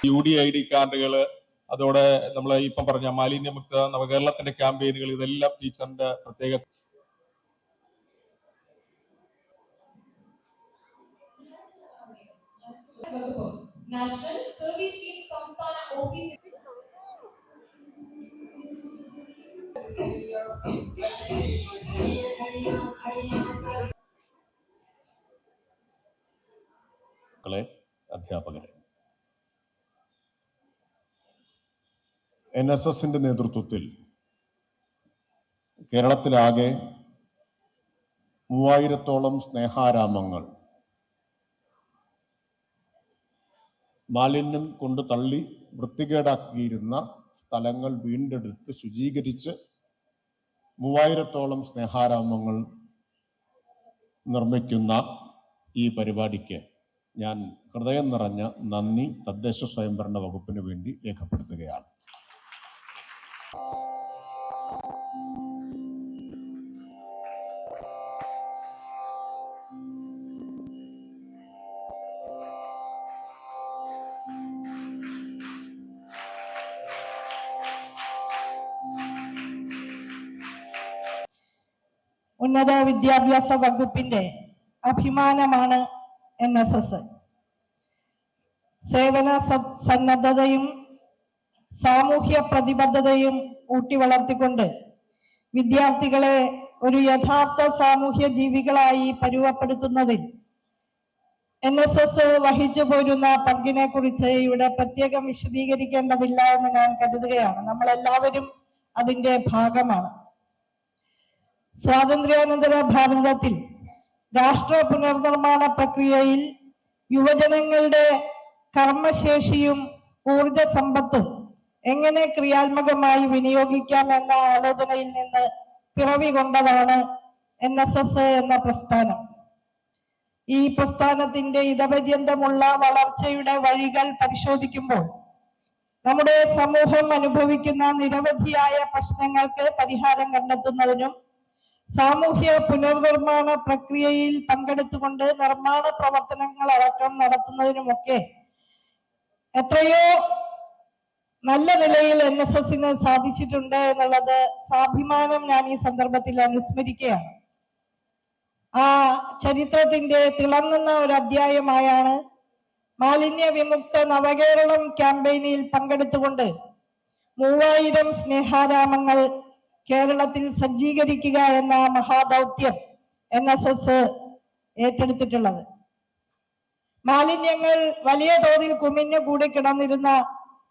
U D I D കാർഡുകൾ അതോടെ നമ്മൾ ഇപ്പം പറഞ്ഞ മാലിന്യമുക്ത നവകേരളത്തിന്റെ ക്യാമ്പയിനുകൾ ഇതെല്ലാം ടീച്ചറിന്റെ പ്രത്യേക നാഷണൽ സർവീസ് സ്കീം സംസ്ഥാന ഓഫീസ് മക്കളെ അധ്യാപകരെ. എൻ എസ് എസിന്റെ നേതൃത്വത്തിൽ കേരളത്തിലാകെ മൂവായിരത്തോളം സ്നേഹാരാമങ്ങൾ മാലിന്യം കൊണ്ട് തള്ളി വൃത്തികേടാക്കിയിരുന്ന സ്ഥലങ്ങൾ വീണ്ടെടുത്ത് ശുചീകരിച്ച് മൂവായിരത്തോളം സ്നേഹാരാമങ്ങൾ നിർമ്മിക്കുന്ന ഈ പരിപാടിക്ക് ഞാൻ ഹൃദയം നിറഞ്ഞ നന്ദി തദ്ദേശ സ്വയംഭരണ വകുപ്പിന് വേണ്ടി രേഖപ്പെടുത്തുകയാണ്. ഉന്നത വിദ്യാഭ്യാസ വകുപ്പിന്റെ അഭിമാനമാണ് എൻ എസ് എസ്. സേവന സന്നദ്ധതയും സാമൂഹ്യ പ്രതിബദ്ധതയും ഊട്ടി വളർത്തിക്കൊണ്ട് വിദ്യാർത്ഥികളെ ഒരു യഥാർത്ഥ സാമൂഹ്യ ജീവികളായി പരുവപ്പെടുത്തുന്നതിൽ എൻ എസ് എസ് വഹിച്ചു പോരുന്ന പങ്കിനെ കുറിച്ച് ഇവിടെ പ്രത്യേകം വിശദീകരിക്കേണ്ടതില്ല എന്ന് ഞാൻ കരുതുകയാണ്. നമ്മൾ എല്ലാവരും അതിന്റെ ഭാഗമാണ്. സ്വാതന്ത്ര്യാനന്തര ഭാരതത്തിൽ രാഷ്ട്ര പുനർനിർമ്മാണ പ്രക്രിയയിൽ യുവജനങ്ങളുടെ കർമ്മശേഷിയും ഊർജ സമ്പത്തും എങ്ങനെ ക്രിയാത്മകമായി വിനിയോഗിക്കാം എന്ന ആലോചനയിൽ നിന്ന് പിറവി കൊണ്ടതാണ് എൻ എസ് എസ് എന്ന പ്രസ്ഥാനം. ഈ പ്രസ്ഥാനത്തിന്റെ ഇതപര്യന്തമുള്ള വളർച്ചയുടെ വഴികൾ പരിശോധിക്കുമ്പോൾ നമ്മുടെ സമൂഹം അനുഭവിക്കുന്ന നിരവധിയായ പ്രശ്നങ്ങൾക്ക് പരിഹാരം കണ്ടെത്തുന്നതിനും സാമൂഹ്യ പുനർനിർമ്മാണ പ്രക്രിയയിൽ പങ്കെടുത്തുകൊണ്ട് നിർമ്മാണ പ്രവർത്തനങ്ങൾ അടക്കം നടത്തുന്നതിനുമൊക്കെ എത്രയോ നല്ല നിലയിൽ എൻ എസ് എസിന് സാധിച്ചിട്ടുണ്ട് എന്നുള്ളത് സ്വാഭിമാനം ഞാൻ ഈ സന്ദർഭത്തിൽ അനുസ്മരിക്കുകയാണ് ആ ചരിത്രത്തിന്റെ തിളങ്ങുന്ന ഒരു അധ്യായമായാണ് മാലിന്യ വിമുക്ത നവകേരളം ക്യാമ്പയിനിൽ പങ്കെടുത്തുകൊണ്ട് മൂവായിരം സ്നേഹാരാമങ്ങൾ കേരളത്തിൽ സജ്ജീകരിക്കുക എന്ന മഹാദൗത്യം എൻ എസ് എസ് ഏറ്റെടുത്തിട്ടുള്ളത്. മാലിന്യങ്ങൾ വലിയ തോതിൽ കുമിഞ്ഞു കൂടി കിടന്നിരുന്ന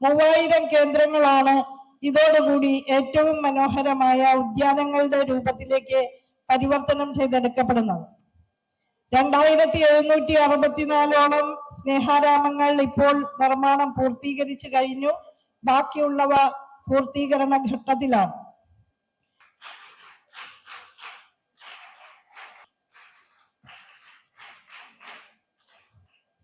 മൂവായിരം കേന്ദ്രങ്ങളാണ് ഇതോടുകൂടി ഏറ്റവും മനോഹരമായ ഉദ്യാനങ്ങളുടെ രൂപത്തിലേക്ക് പരിവർത്തനം ചെയ്തെടുക്കപ്പെടുന്നത്. രണ്ടായിരത്തി എഴുന്നൂറ്റി അറുപത്തിനാലോളം സ്നേഹാരാമങ്ങൾ ഇപ്പോൾ നിർമ്മാണം പൂർത്തീകരിച്ചു കഴിഞ്ഞു. ബാക്കിയുള്ളവ പൂർത്തീകരണ ഘട്ടത്തിലാണ്.